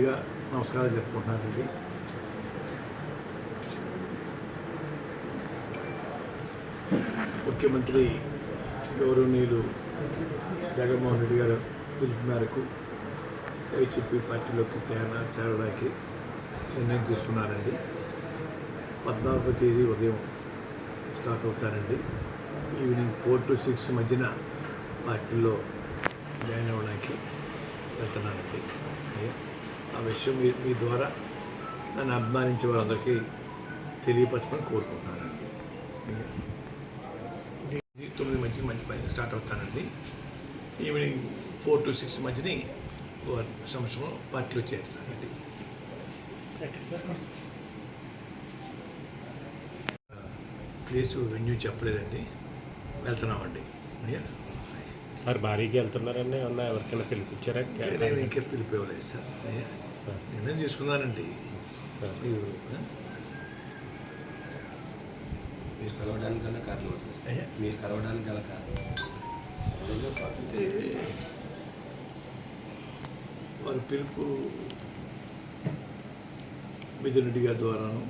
ముందుగా నమస్కారాలు చెప్పుకుంటున్నానండి. ముఖ్యమంత్రి గౌరవనీయులు జగన్మోహన్ రెడ్డి గారు పిలుపు మేరకు వైసీపీ పార్టీలోకి చేర చేరడానికి నిర్ణయం తీసుకున్నారండి. పద్నాలుగో తేదీ ఉదయం స్టార్ట్ అవుతారండి. ఈవినింగ్ ఫోర్ టు సిక్స్ మధ్యన పార్టీలో జాయిన్ అవ్వడానికి వెళ్తున్నానండి ఆ విషయం మీ మీ ద్వారా నన్ను అభిమానించే వారందరికీ తెలియపరచమని కోరుకుంటున్నానండి. తొమ్మిది మంచి పని స్టార్ట్ అవుతానండి. ఈవినింగ్ ఫోర్ టు సిక్స్ మధ్యని సంవత్సరం పార్టీలో చేరుతానండి ప్లేస్ వెన్యూ చెప్పలేదండి. వెళ్తున్నామండి. అయ్యా. సార్ భారీగా వెళ్తున్నారని ఏమన్నా ఎవరికైనా పిలిపించారా? నేను ఇంకా పిలిపివ్వలేదు సార్. అయ్యా. సార్ నిర్ణయం తీసుకున్నానండి సార్. మీరు కలవడానికి గల కారణం సార్. మీరు కలవడానికి గల కారణం అంటే వారి పిలుపు మిథున్ రెడ్డి గారి ద్వారాను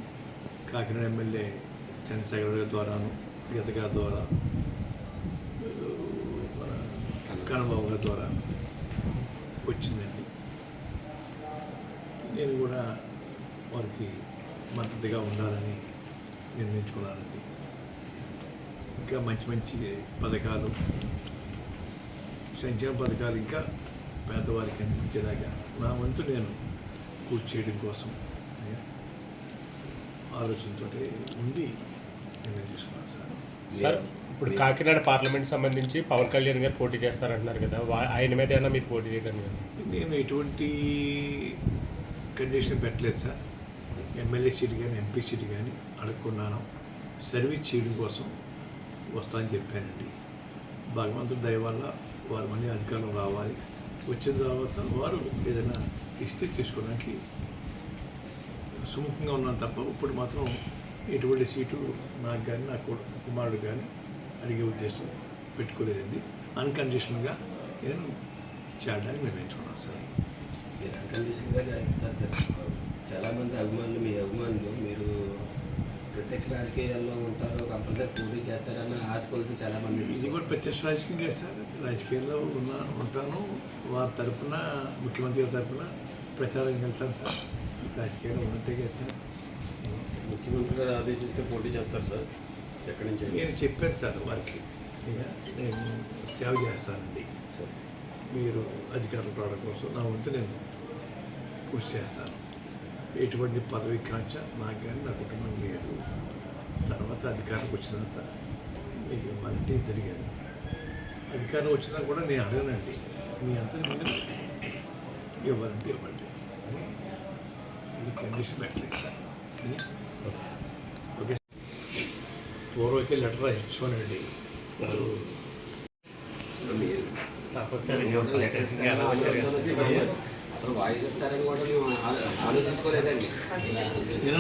కాకినాడ ఎమ్మెల్యే చంద్రశేఖర్ గారి ద్వారాను గీత గారి ద్వారా మన కన్నబాబు గారి ద్వారా వచ్చిందండి నేను కూడా వారికి మద్దతుగా ఉండాలని నిర్ణయించుకున్నానండి ఇంకా మంచి మంచి పథకాలు సంక్షేమ పథకాలు ఇంకా పేదవారికి అందించేలాగా నా వంతు నేను పూర్తి చేయడం కోసం ఆలోచనతో ఉండి నిర్ణయం తీసుకున్నాను సార్. సార్ ఇప్పుడు కాకినాడ పార్లమెంట్ సంబంధించి పవన్ కళ్యాణ్ గారు పోటీ చేస్తారంటున్నారు కదా ఆయన మీద ఏమైనా మీరు పోటీ చేయడం నేను ఎటువంటి కండిషన్ పెట్టలేదు సార్. ఎమ్మెల్యే సీట్ కానీ ఎంపీ సీట్ కానీ అడుక్కున్నాను సర్వీస్ చేయడం కోసం వస్తా అని చెప్పానండి. భగవంతుడి దయ వల్ల వారు మళ్ళీ అధికారం రావాలి. వచ్చిన తర్వాత వారు ఏదైనా ఇస్తే తీసుకోవడానికి సుముఖంగా ఉన్నాను తప్ప ఇప్పుడు మాత్రం ఎటువంటి సీటు నాకు కానీ నా కుమారుడు కానీ అడిగే ఉద్దేశం పెట్టుకోలేదండి. అన్కండిషనల్గా నేను చేరడానికి నిర్ణయించుకున్నాను సార్. మీరు అన్కండిషన్గా చెప్తారు సార్. చాలామంది అభిమానులు మీ అభిమానులు మీరు ప్రత్యక్ష రాజకీయాల్లో ఉంటారు కంపల్సరీ పోటీ చేస్తారన్న ఆశ కొలితే చాలామంది ఇది కూడా ప్రత్యక్ష రాజకీయం చేస్తారు. రాజకీయాల్లో ఉన్నా ఉంటాను. వారి తరపున ముఖ్యమంత్రి గారి తరపున ప్రచారం వెళ్తాను సార్. రాజకీయాల్లో ఉన్నట్టే కదా సార్ ముఖ్యమంత్రి గారు ఆదేశిస్తే పోటీ చేస్తారు సార్. ఎక్కడి నుంచి. నేను చెప్పాను సార్ వారికి. నేను సేవ చేస్తానండి. సార్. మీరు అధికారులు రావడం కోసం నా వంతు నేను కృషి చేస్తాను. ఎటువంటి పదవి కాంక్ష నాకు కానీ నా కుటుంబం లేదు. తర్వాత అధికారులకు వచ్చినంత మీకు ఇవ్వాలంటే జరిగేది అధికారం వచ్చినా కూడా నేను అడగనండి. మీ అంతా ఇవ్వాలంటే ఇవ్వండి. అని ఇది కండిషన్ పెట్టలేదు సార్. అని ఓకే. పూర్వం అయితే లెటర్ రాసిచ్చుకోనండి. అసలు వాయిస్ చెప్తారని కూడా మేము ఆలో- ఆలోచించుకోలేదండి నేను